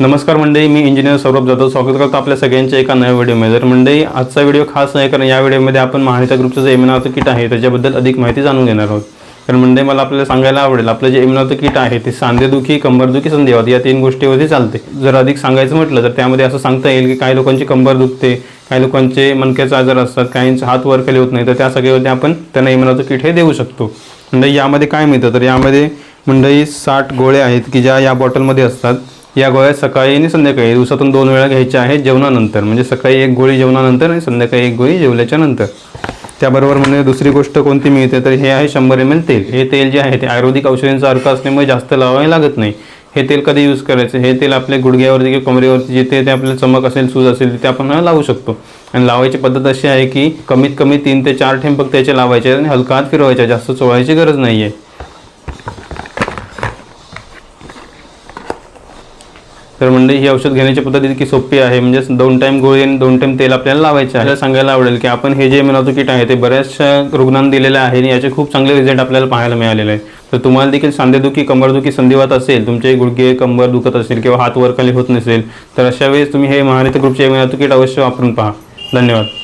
नमस्कार मंडळी मी इंजिनियर सौरभ जाधव. स्वागत करतो आपल्या सगळ्यांच्या एका नव्या व्हिडिओमध्ये. तर मंडळी आजचा व्हिडिओ खास नाही कारण या व्हिडिओमध्ये आपण महानिता ग्रुपचं जे एमिनाचं किट आहे त्याच्याबद्दल अधिक माहिती जाणून घेणार आहोत. तर मंडळी मला आपल्याला सांगायला आवडेल आपलं जे एमिनाचं किट आहे ते सांधेदुखी कंबरदुखी संधिवात या तीन गोष्टीवरती चालते. जर अधिक सांगायचं म्हटलं तर त्यामध्ये असं सांगता येईल की काही लोकांची कंबर दुखते काही लोकांचे मणक्याचे आजार असतात काहींचे हात वर केले होत नाही तर त्या सगळ्यावरती आपण त्यांना एमिनाचं किट हे देऊ शकतो. मंडळी यामध्ये काय मिळतं? तर यामध्ये मंडळी साठ गोळे आहेत की ज्या या बॉटलमध्ये असतात. या गोळ्या सकाळी आणि संध्याकाळी. दिवसातून दोन वेळा घ्यायच्या आहेत जेवणानंतर. म्हणजे सकाळी एक गोळी जेवणानंतर आणि संध्याकाळी एक गोळी जेवल्याच्या नंतर. त्याबरोबर म्हणजे दुसरी गोष्ट कोणती मिळते तर हे आहे शंभर एम एल तेल. हे तेल जे आहे ते आयुर्वेदिक औषधांचा अर्क असल्यामुळे जास्त लावावे लागत नाही. हे तेल कधी यूज करायचं? हे तेल आपल्या गुडघ्यावरती किंवा कमरेवरती जिथे ते आपल्याला चमक असेल सूज असेल तिथे आपण लावू शकतो. आणि लावायची पद्धत अशी आहे की कमीत कमी तीन ते चार ठेंब फक्त त्याचे लावायचे आणि हलका हात फिरवायच्या जास्त चोळायची गरज नाही आहे तर म्हणजे ही औषध घेण्याची पद्धत इतकी सोपी आहे. म्हणजे दोन टाइम गोळी आणि दोन टाइम तेल आपल्याला लावायचे आहे. सांगायला आवडेल की आपण हे जे मिळवतो किट आहे ते बऱ्याचशा रुग्णांना दिलेलं आहे आणि याचे खूप चांगले रिझल्ट आपल्याला पाहायला मिळालेले आहे. तर तुम्हाला देखील सांधेदुखी कंबरदुखी संधिवात असेल तुमचे गुडघे कंबर दुखत असेल किंवा हात वरखाली होत नसेल तर अशा वेळेस तुम्ही हे महानित ग्रुपचे मिळवतो किट अवश्य वापरून पहा. धन्यवाद.